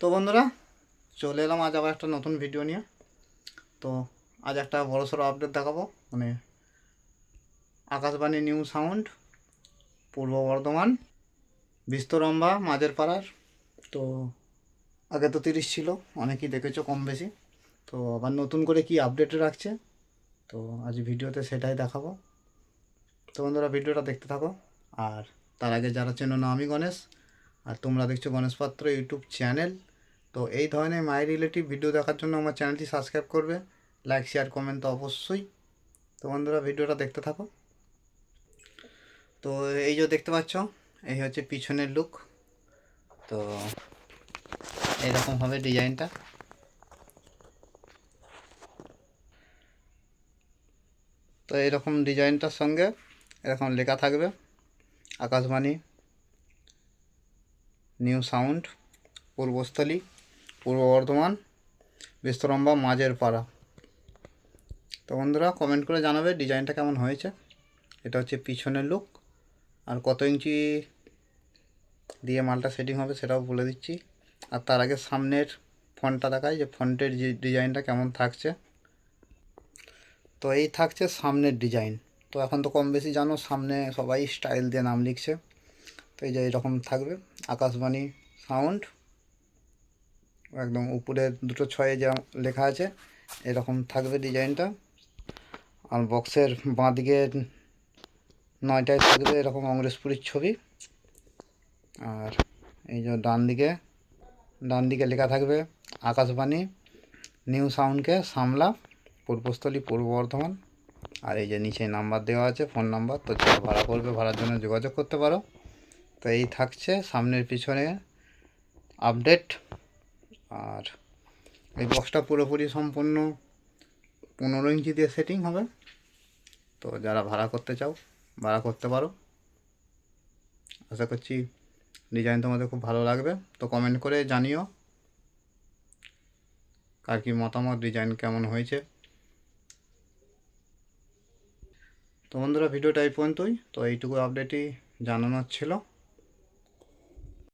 তো বন্ধুরা, চলে এলাম আজ আবার একটা নতুন ভিডিও নিয়ে। তো আজ একটা বড় সড়ো আপডেট দেখাবো। মানে আকাশবাণী নিউ সাউন্ড পূর্ব বর্ধমান বিস্তরম্বা মাঝের পাড়ার তো আগে তো তিরিশ ছিল, অনেকেই দেখেছ কম বেশি। তো আবার নতুন করে কি আপডেট রাখছে, তো আজ ভিডিওতে সেটাই দেখাবো। তো বন্ধুরা ভিডিওটা দেখতে থাকো। আর তার আগে যারা চেনো না আমি গণেশ আর তোমরা দেখছ গণেশ পাত্র ইউটিউব চ্যানেল। তো এই ধরনের মাই রিলেটিভ ভিডিও দেখার জন্য আমার চ্যানেলটি সাবস্ক্রাইব করবে, লাইক শেয়ার কমেন্ট তো অবশ্যই। তো বন্ধুরা, ভিডিওটা দেখতে থাকো। তো এই যে দেখতে পাচ্ছ, এই হচ্ছে পিছনের লুক তো এইরকম হবে ডিজাইনটা। তো এরকম ডিজাইনটার সঙ্গে এরকম লেখা থাকবে, আকাশবাণী। নিউ সাউন্ড পূর্বস্থলী পূর্ব বর্ধমান, বিস্তরম্বা মাঝের পাড়া তো বন্ধুরা কমেন্ট করে জানাবে ডিজাইনটা কেমন হয়েছে। এটা হচ্ছে পিছনের লুক আর কত ইঞ্চি দিয়ে মালটা সেটিং হবে সেটাও বলে দিচ্ছি। আর তার আগে সামনের ফন্টটা দেখায় যে ফন্টের যে ডিজাইনটা কেমন থাকছে। তো এই থাকছে সামনের ডিজাইন। তো এখন তো কম বেশি জানো, সামনে সবাই স্টাইল দিয়ে নাম লিখছে। যে এরকম থাকবে। আকাশবাণী সাউন্ড একদম উপরে দুটো ছয়ে যা লেখা আছে, এরকম থাকবে ডিজাইনটা। আর বক্সের বাঁ দিকে নয়টায় থাকবে এরকম অংরেজপুরীর ছবি। আর এই যে ডান দিকে ডান দিকে লেখা থাকবে আকাশবাণী নিউ সাউন্ডকে সামলা, পূর্বস্থলী, পূর্ব বর্ধমান। আর এই যে নিচে নাম্বার দেওয়া আছে ফোন নাম্বার তো যারা ভাড়া করবে, ভাড়ার জন্য যোগাযোগ করতে পারো। তো এই থাকছে সামনের পিছনে আপডেট। আর এই বক্সটা পুরোপুরি সম্পূর্ণ পনেরো ইঞ্চি দিয়ে সেটিং হবে। তো যারা ভাড়া করতে চাও, ভাড়া করতে পারো। আশা করছি ডিজাইন তোমাদের খুব ভালো লাগবে। তো কমেন্ট করে জানিও কার কি মতামত ডিজাইন কেমন হয়েছে। তো বন্ধুরা ভিডিওটা এই পর্যন্তই। তো এইটুকু আপডেটই জানানোর ছিল।